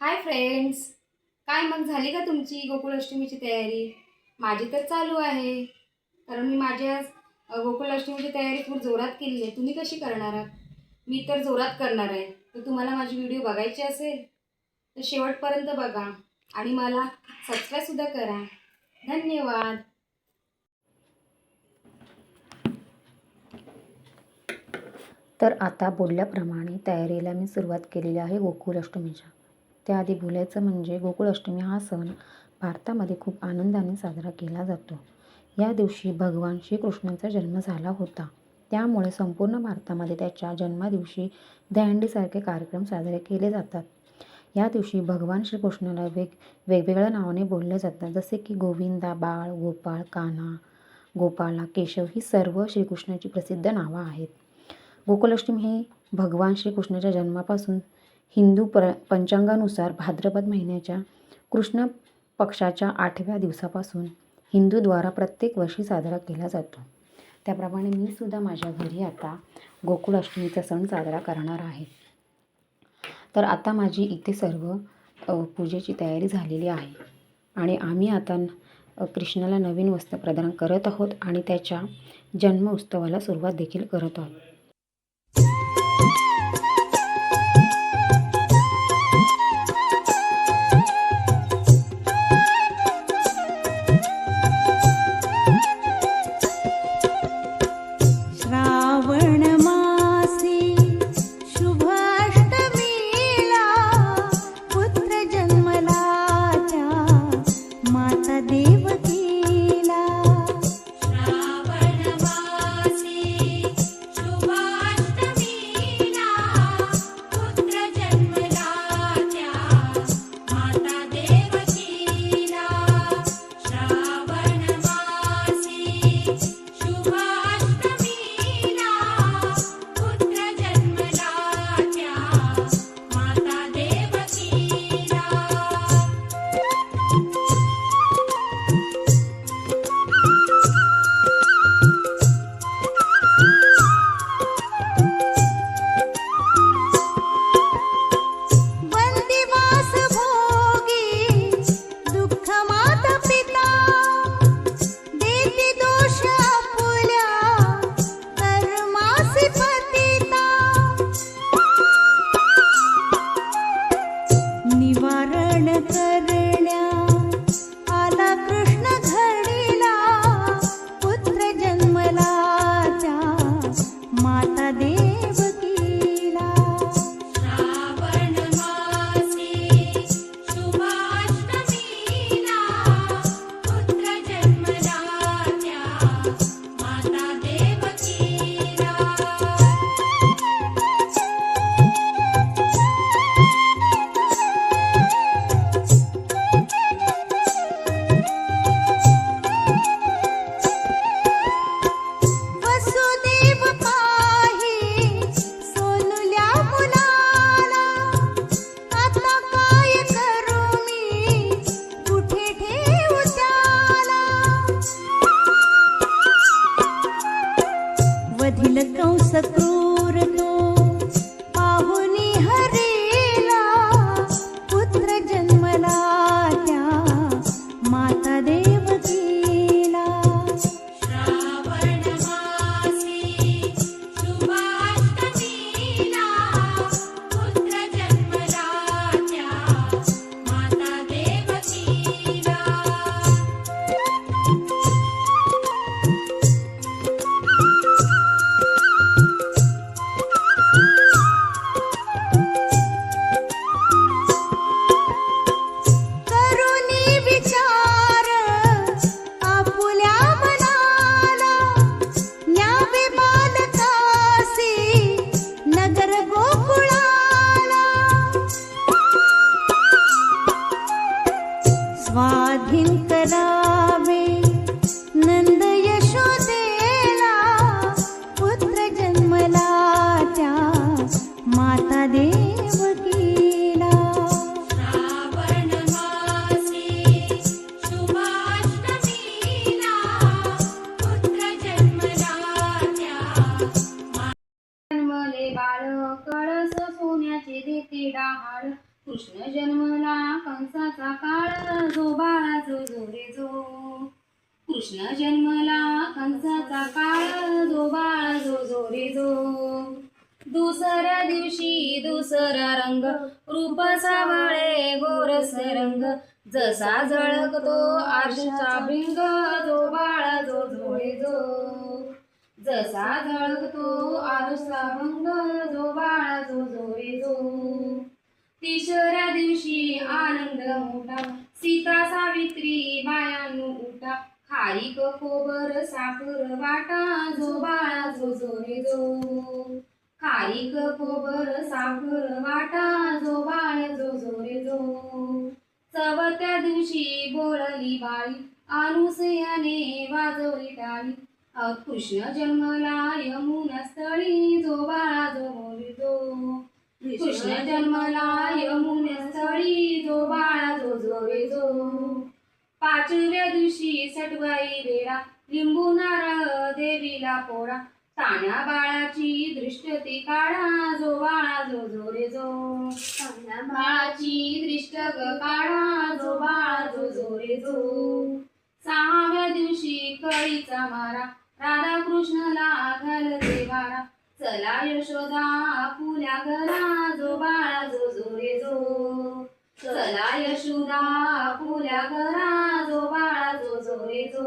Hi friends. काय मग झाली का तुमची गोकुळाष्टमीची तयारी? माझी तर चालू आहे. कारण मी माझ्या गोकुळाष्टमीची तयारी खूप जोरात केली आहे. तुम्ही कशी करणार आहात? मी तर जोरात करणार आहे. तर तुम्हाला माझी व्हिडिओ बघायची असेल तर शेवटपर्यंत बघा. आणि मला सबस्क्राईबसुद्धा करा. धन्यवाद. तर आता बोलल्याप्रमाणे तयारीला मी सुरुवात केलेली आहे गोकुळ अष्टमीच्या त्याआधी बोलायचं म्हणजे गोकुळ अष्टमी हा सण भारतामध्ये खूप आनंदाने साजरा केला जातो. या दिवशी भगवान श्रीकृष्णाचा जन्म झाला होता. त्यामुळे संपूर्ण भारतामध्ये त्याच्या जन्मादिवशी दहीहंडीसारखे कार्यक्रम साजरे केले जातात. या दिवशी भगवान श्रीकृष्णाला वेग वेगवेगळ्या नावाने बोलले जातात. जसे की गोविंदा बाळ गोपाळ कान्हा गोपाला केशव ही सर्व श्रीकृष्णाची प्रसिद्ध नावं आहेत. गोकुलाष्टमी ही भगवान श्रीकृष्णाच्या जन्मापासून हिंदू पर पंचांगानुसार भाद्रपद महिन्याच्या कृष्ण पक्षाच्या आठव्या दिवसापासून हिंदूद्वारा प्रत्येक वर्षी साजरा केला जातो. त्याप्रमाणे मी सुद्धा माझ्या घरी आता गोकुळाष्टमीचा सण साजरा करणार आहे. तर आता माझी इथे सर्व पूजेची तयारी झालेली आहे. आणि आम्ही आता कृष्णाला नवीन वस्त्र प्रदान करत आहोत आणि त्याच्या जन्म उत्सवाला सुरुवात देखील करत आहोत. bila kau satu जन्मले बाळ कळस सोन्याचे देते डहाळ. कृष्ण जन्मला कंसाचा काळ जो बाळाचो जोरे जो. कृष्ण जन्मला कंसाचा काळ जो बाळा जो जोरे जो. दुसऱ्या दिवशी दुसरा रंग रूप सावळे गोरस रंग जसा झळकतो आरशाचा भिंग जो बाळा जो झोळे जो. जसा झळकतो आरसा भंग जो बाळा जो जोळे जो तिसऱ्या दिवशी आनंद मोठा सीता सावित्री बायानु उठा. खारीक खोबर साखर वाटा जो बाळा जो जोरे जो खारीक खोबर साखर वाटा जो बाळ जो जोरे जो चवथ्या दिवशी बोळली बाळी अनुसयाने वाजवली टाळी कृष्ण जन्मला यमुना स्थळी जो बाळा जो मोरी कृष्ण जन्मला यमुना स्थळी जो बाळा जो जो जो पाचव्या दिवशी सटवाई वेळा लिंबू नारळ देवीला पोळा. ताण्या बाळाची दृष्टती काढा जो बाळा जो जो रे जो ताण्या बाळाची दृष्ट ग काढा जो बाळा जो जो रे जो सहाव्या दिवशी कळीचा मारा. राधा कृष्णला आघाल देवारा चला यशोदा आपुल्या घरा जो बाळा जो जो रे जो. चला यशोदा आपुल्या घरा जो बाळा जो जो रे जो.